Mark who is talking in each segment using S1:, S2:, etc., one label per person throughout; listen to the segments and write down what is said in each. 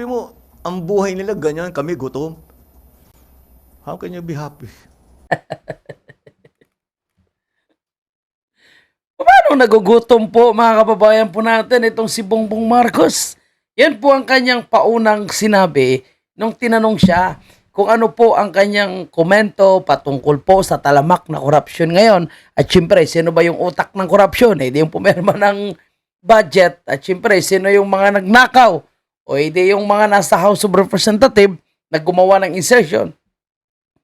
S1: Isipin mo, ang buhay nila ganyan, kami gutom. How can you be happy?
S2: Paano nagugutom po mga kababayan po natin itong si Bongbong Marcos? Yan po ang kanyang paunang sinabi nung tinanong siya kung ano po ang kanyang komento patungkol po sa talamak na korupsyon ngayon. At syempre, sino ba yung utak ng korupsyon? Eh, yung pumirma ng budget. At syempre, sino yung mga nagnakaw? O hindi yung mga nasa House of Representative na gumawa ng insertion,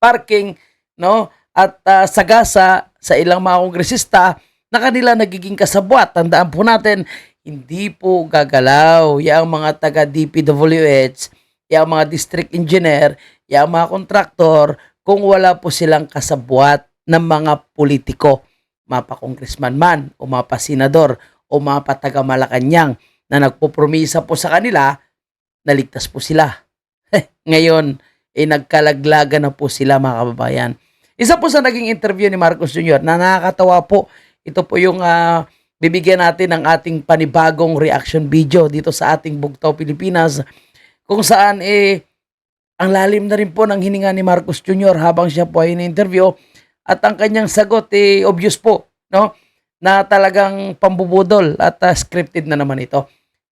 S2: parking, no? At ah, sagasa sa ilang mga kongresista na kanila nagiging kasabwat. Tandaan po natin, hindi po gagalaw yung mga taga DPWH, yung mga district engineer, yung mga kontraktor, kung wala po silang kasabwat ng mga politiko, mapa congressman man, o mapa senador, o mapa taga Malacanang, na nagpopromisa po sa kanila, naligtas po sila. Ngayon, eh, nagkalaglaga na po sila mga kababayan. Isa po sa naging interview ni Marcos Jr. na nakakatawa po. Ito po yung ah, bibigyan natin ng ating panibagong reaction video dito sa ating Bugtaw, Pilipinas. Kung saan eh, ang lalim na rin po ng hininga ni Marcos Jr. habang siya po ay in-interview. At ang kanyang sagot eh, obvious po, no? Na talagang pambubudol at ah, scripted na naman ito.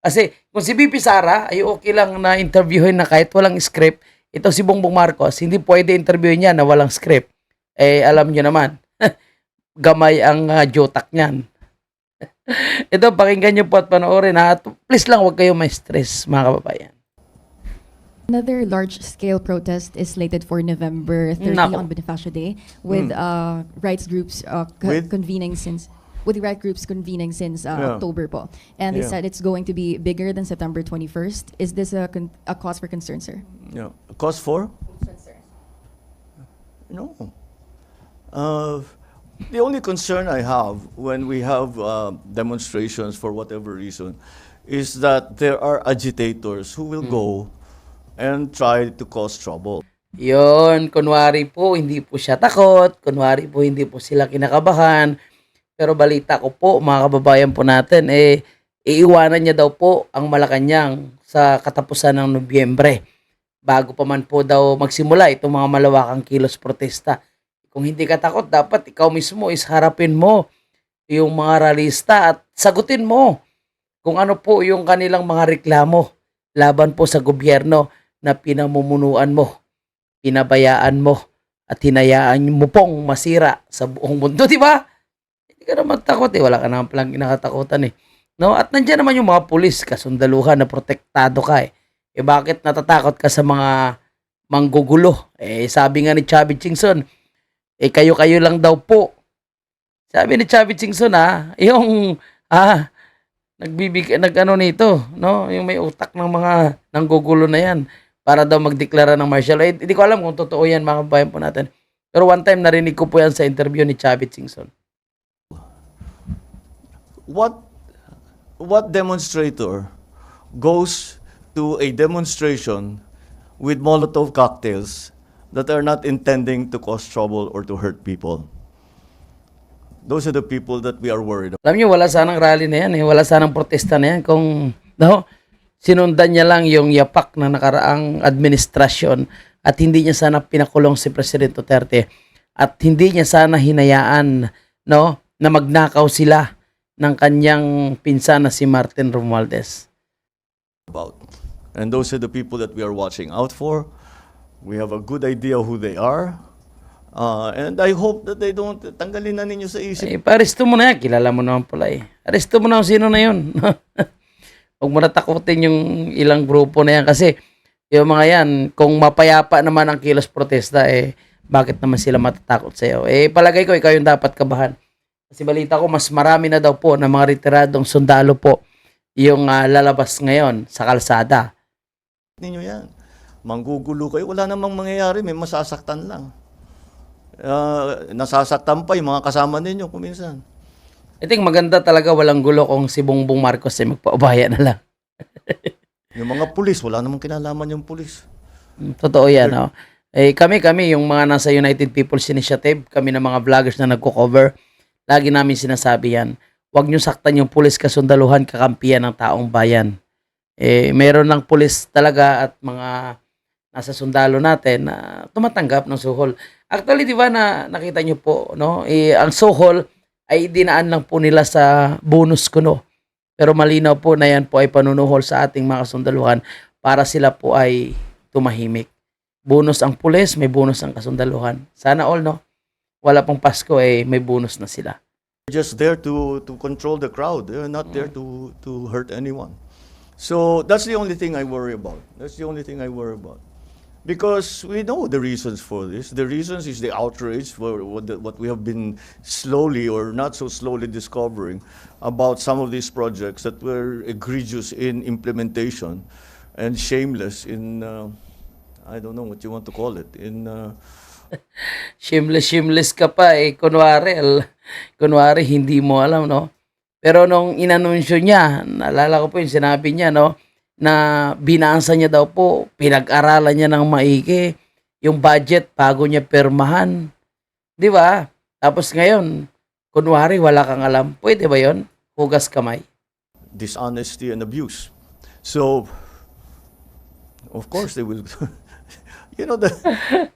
S2: Kasi kung si BP Sara ay okay lang na interviewin na kahit walang script, ito si Bongbong Marcos, hindi pwede interviewin niya na walang script. Eh, alam niyo naman, gamay ang uh, jotak niyan. ito, pakinggan niyo po at panoorin ha. At Please lang, huwag kayo may stress, mga kababayan.
S3: Another large-scale protest is slated for November 30
S2: Nako.
S3: on Bonifacio Day, with uh, rights groups uh, co-
S1: With?
S3: convening since with the right groups convening since uh,
S1: Yeah.
S3: October po. And they
S1: Yeah.
S3: said it's going to be bigger than September 21st. Is this a, con- a cause for concern, sir?
S1: Yeah. Cause for? No. Uh, the only concern I have when we have uh, demonstrations for whatever reason is that there are agitators who will go and try to cause trouble.
S2: Yon, kunwari po, hindi po siya takot. Kunwari po, hindi po sila kinakabahan. Pero balita ko po, mga kababayan po natin, eh, iiwanan niya daw po ang Malacanang sa katapusan ng Nobyembre. Bago pa man po daw magsimula itong mga malawakang kilos protesta. Kung hindi ka takot, dapat ikaw mismo is harapin mo yung mga ralista at sagutin mo kung ano po yung kanilang mga reklamo laban po sa gobyerno na pinamumunuan mo pinabayaan mo at hinayaan mo pong masira sa buong mundo, di ba? Ka naman takot eh. Wala ka naman palang kinakatakutan eh. No? At nandiyan naman yung mga pulis, kasundaluhan na protektado ka eh. Eh bakit natatakot ka sa mga manggugulo? Eh sabi nga ni Chubby Chingson, eh kayo-kayo lang daw po. Sabi ni Chubby Chingson ha, yung ah, nagbibig nag ano nito, no? Yung may utak ng mga nanggugulo na yan para daw magdeklara ng martial law. Eh, Hindi ko alam kung totoo yan mga kabayan po natin. Pero one time narinig ko po yan sa interview ni Chavit Singson.
S1: What what demonstrator goes to a demonstration with Molotov cocktails that are not intending to cause trouble or to hurt people? Those are the people that we are worried about.
S2: Alam niyo, wala sanang rally na yan eh. Wala sanang protesta na yan kung no, sinundan niya lang yung yapak na nakaraang administrasyon at hindi niya sana pinakulong si President Duterte at hindi niya sana hinayaan no, na magnakaw sila ng kanyang pinsan na si Martin Romualdez.
S1: about. And those are the people that we are watching out for. We have a good idea who they are. Uh, and I hope that they don't tanggalin na ninyo sa isip.
S2: Eh, paresto mo na yan. Kilala mo naman pala eh. Aresto mo na kung sino na yun. Huwag mo na takutin yung ilang grupo na yan. Kasi yung mga yan, kung mapayapa naman ang kilos protesta, eh, bakit naman sila matatakot sa iyo? Eh, palagay ko, ikaw yung dapat kabahan. Kasi balita ko, mas marami na daw po ng mga retiradong sundalo po yung ah, lalabas ngayon sa kalsada.
S1: ninyo yan. Manggugulo kayo, wala namang mangyayari, may masasaktan lang. Uh, nasasaktan pa yung mga kasama ninyo kuminsan.
S2: I think maganda talaga walang gulo kung si Bongbong Marcos ay magpaubaya na lang.
S1: Yung mga pulis, wala namang kinalaman yung pulis.
S2: Mm, Totoo yan, no? Eh, kami, kami, yung mga nasa United People's Initiative, kami na mga vloggers na nagko-cover, lagi namin sinasabi yan, huwag nyo saktan yung pulis kasundaluhan kakampiyan ng taong bayan. eh meron lang pulis talaga at mga nasa sundalo natin na tumatanggap ng suhol. Actually, di ba na nakita niyo po, no? Eh, ang suhol ay dinaan lang po nila sa bonus kuno. Pero malinaw po na yan po ay panunuhol sa ating mga kasundaluhan para sila po ay tumahimik. Bonus ang pulis, may bonus ang kasundaluhan. Sana all, no? Wala pang Pasko, eh, may bonus na sila.
S1: just there to, to control the crowd. They're not there to, to hurt anyone. So that's the only thing I worry about. That's the only thing I worry about. Because we know the reasons for this. The reasons is the outrage for what, the, what we have been slowly or not so slowly discovering about some of these projects that were egregious in implementation and shameless in, uh, I don't know what you want to call it, in uh,
S2: shameless, shameless ka pa eh. Kunwari, al- kunwari hindi mo alam, no? Pero nung inanunsyo niya, naalala ko po yung sinabi niya, no? Na binasa niya daw po, pinag-aralan niya ng maigi yung budget bago niya permahan. Di ba? Tapos ngayon, kunwari wala kang alam. Pwede ba yon? Hugas kamay.
S1: dishonesty and abuse. So, of course, they will. you know, the,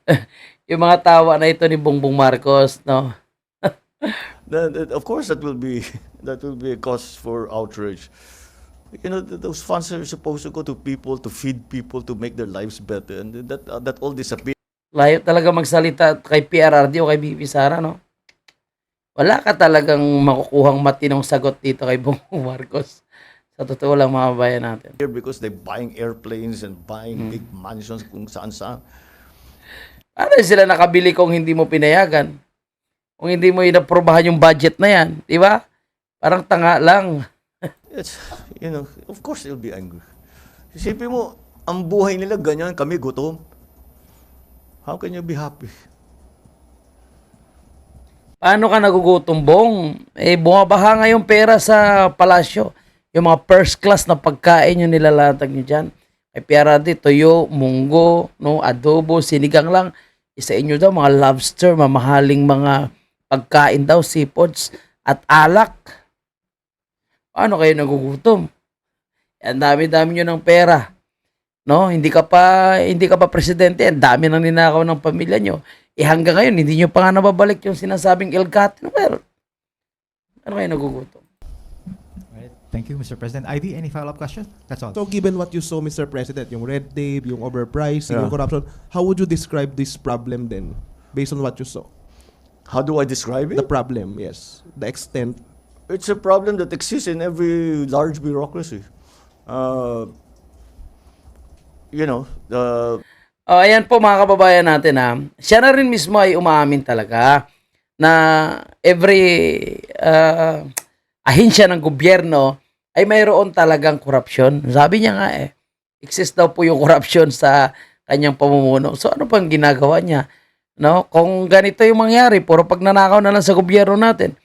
S2: Yung mga tawa na ito ni Bongbong Marcos, no?
S1: of course, that will be that will be a cause for outrage. You know, th- those funds are supposed to go to people to feed people to make their lives better, and that uh, that all disappears.
S2: Layo talaga magsalita kay PRRD o kay BP Sara, no? Wala ka talagang makukuhang matinong sagot dito kay Bongbong Marcos. Sa totoo lang mga bayan natin.
S1: because they're buying airplanes and buying big mansions kung saan saan.
S2: Ano sila nakabili kung hindi mo pinayagan? Kung hindi mo inaprobahan yung budget na yan, di ba? Parang tanga lang.
S1: It's, you know, of course they'll be angry. Isipin mo, ang buhay nila ganyan, kami gutom. How can you be happy?
S2: Paano ka nagugutom, Bong? Eh, bumabaha nga yung pera sa palasyo. Yung mga first class na pagkain yung nilalatag nyo dyan. Ay PRRD, toyo, munggo, no, adobo, sinigang lang. Isa inyo daw, mga lobster, mamahaling mga pagkain daw, seafoods, at alak. Paano kayo nagugutom? Ang dami-dami nyo ng pera. No, hindi ka pa hindi ka pa presidente, ang dami nang ninakaw ng pamilya nyo. Eh hanggang ngayon, hindi nyo pa nga nababalik yung sinasabing ill-gotten wealth. Ano kayo nagugutom?
S4: Thank you, Mr. President. ID, any follow-up question? That's all.
S5: So given what you saw, Mr. President, yung red tape, yung overpricing,
S1: Yeah.
S5: yung corruption, how would you describe this problem then, based on what you saw?
S1: How do I describe it?
S5: The problem, yes. The extent.
S1: It's a problem that exists in every large bureaucracy. Uh, you know, the
S2: Oh, ayan po mga kababayan natin ha. Siya na rin mismo ay umaamin talaga na every uh, ahensya ng gobyerno ay mayroon talagang korupsyon. Sabi niya nga eh, exist daw po yung korupsyon sa kanyang pamumuno. So ano pang ginagawa niya? No? Kung ganito yung mangyari, puro pagnanakaw na lang sa gobyerno natin,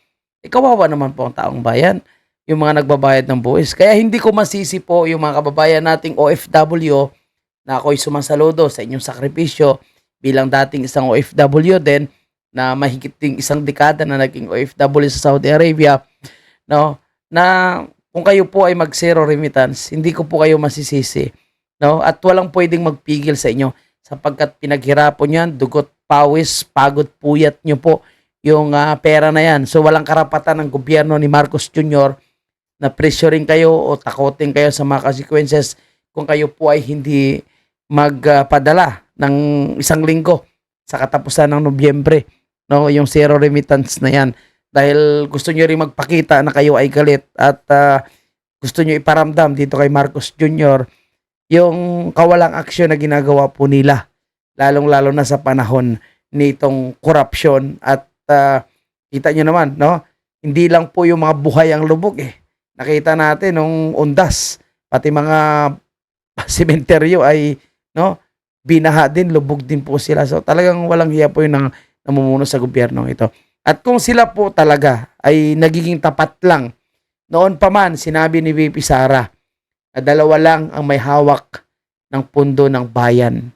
S2: eh, kawawa naman po ang taong bayan, yung mga nagbabayad ng buwis. Kaya hindi ko masisi po yung mga kababayan nating OFW na ako'y sumasaludo sa inyong sakripisyo bilang dating isang OFW din na mahigit ding isang dekada na naging OFW sa Saudi Arabia no na kung kayo po ay mag zero remittance hindi ko po kayo masisisi no? At walang pwedeng magpigil sa inyo sapagkat pinaghirapan niyan dugot pawis pagod puyat nyo po yung ah, pera na yan. So walang karapatan ng gobyerno ni Marcos Jr. na pressuring kayo o takotin kayo sa mga consequences kung kayo po ay hindi magpadala ng isang linggo sa katapusan ng Nobyembre no? Yung zero remittance na yan dahil gusto niyo rin magpakita na kayo ay galit at ah, gusto niyo iparamdam dito kay Marcos Jr. yung kawalang aksyon na ginagawa po nila lalong-lalo na sa panahon nitong korupsyon. At ah, kita niyo naman no? Hindi lang po yung mga buhay ang lubog eh. Nakita natin nung undas pati mga sementeryo ay no? Binaha din lubog din po sila. So talagang walang hiya po yung nang, namumuno sa gobyerno ito at kung sila po talaga ay nagiging tapat lang noon pa man sinabi ni VP Sara na dalawa lang ang may hawak ng pundo ng bayan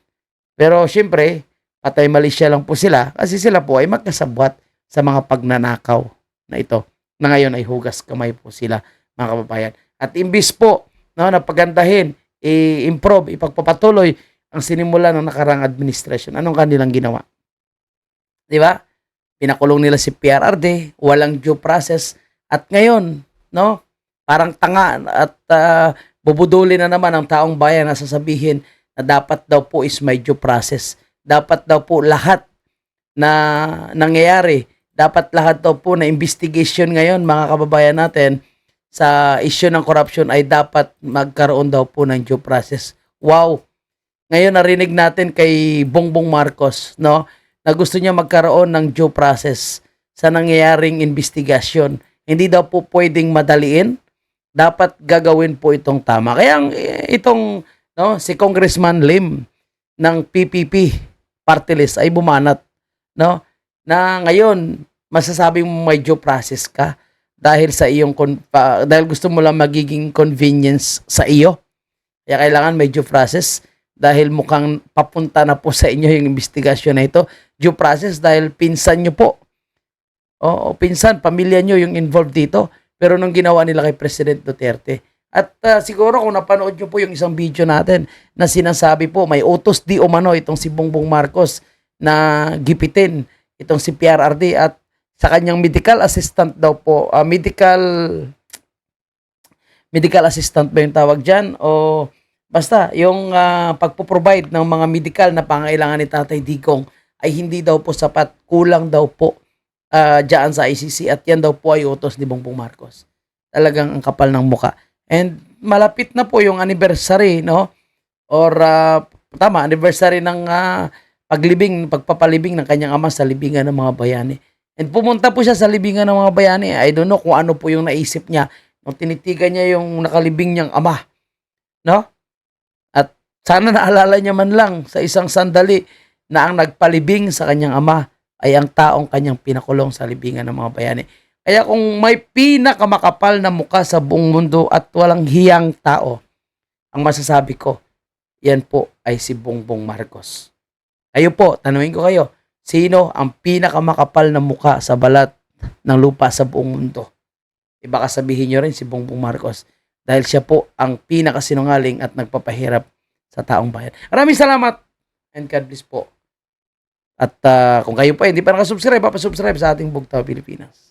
S2: pero syempre patay malisya lang po sila kasi sila po ay magkasabwat sa mga pagnanakaw na ito na ngayon ay hugas kamay po sila mga kababayan at imbis po no, na pagandahin, i-improve, ipagpapatuloy ang sinimula ng nakarang administration. Anong kanilang ginawa? Di ba? Pinakulong nila si PRRD, walang due process. At ngayon, no, parang tanga at ah, bubuduli na naman ang taong bayan na sasabihin na dapat daw po is may due process. Dapat daw po lahat na nangyayari, dapat lahat daw po na investigation ngayon mga kababayan natin sa issue ng corruption ay dapat magkaroon daw po ng due process. Wow! Ngayon narinig natin kay Bongbong Marcos, no, na gusto niya magkaroon ng due process sa nangyayaring investigasyon. Hindi daw po pwedeng madaliin. Dapat gagawin po itong tama. Kaya eh, itong no, si Congressman Lim ng PPP party list ay bumanat no na ngayon masasabing may due process ka dahil sa iyong pa- dahil gusto mo lang magiging convenience sa iyo. Kaya kailangan may due process dahil mukhang papunta na po sa inyo yung investigasyon na ito. Due process dahil pinsan nyo po. Oo, pinsan, pamilya nyo yung involved dito. Pero nung ginawa nila kay President Duterte. At ah, siguro kung napanood nyo po yung isang video natin na sinasabi po may utos di umano itong si Bongbong Marcos na gipitin itong si PRRD at sa kanyang medical assistant daw po, ah, medical medical assistant ba yung tawag dyan? O basta, yung ah, pagpo-provide ng mga medical na pangailangan ni Tatay Digong ay hindi daw po sapat, kulang daw po ah, dyan sa ICC at yan daw po ay utos ni Bongbong Marcos. Talagang ang kapal ng muka. And malapit na po yung anniversary, no? Or ah, tama, anniversary ng ah, paglibing, pagpapalibing ng kanyang ama sa libingan ng mga bayani. And pumunta po siya sa libingan ng mga bayani. I don't know kung ano po yung naisip niya nung tinitigan niya yung nakalibing niyang ama. No? Sana naalala niya man lang sa isang sandali na ang nagpalibing sa kanyang ama ay ang taong kanyang pinakulong sa libingan ng mga bayani. Kaya kung may pinakamakapal na muka sa buong mundo at walang hiyang tao, ang masasabi ko, yan po ay si Bongbong Marcos. Kayo po, tanungin ko kayo, sino ang pinakamakapal na muka sa balat ng lupa sa buong mundo? E baka sabihin nyo rin si Bongbong Marcos dahil siya po ang pinakasinungaling at nagpapahirap sa taong bayan. Maraming salamat and God bless po. At ah, kung kayo po hindi pa nakasubscribe, papasubscribe sa ating Bugtaw Pilipinas.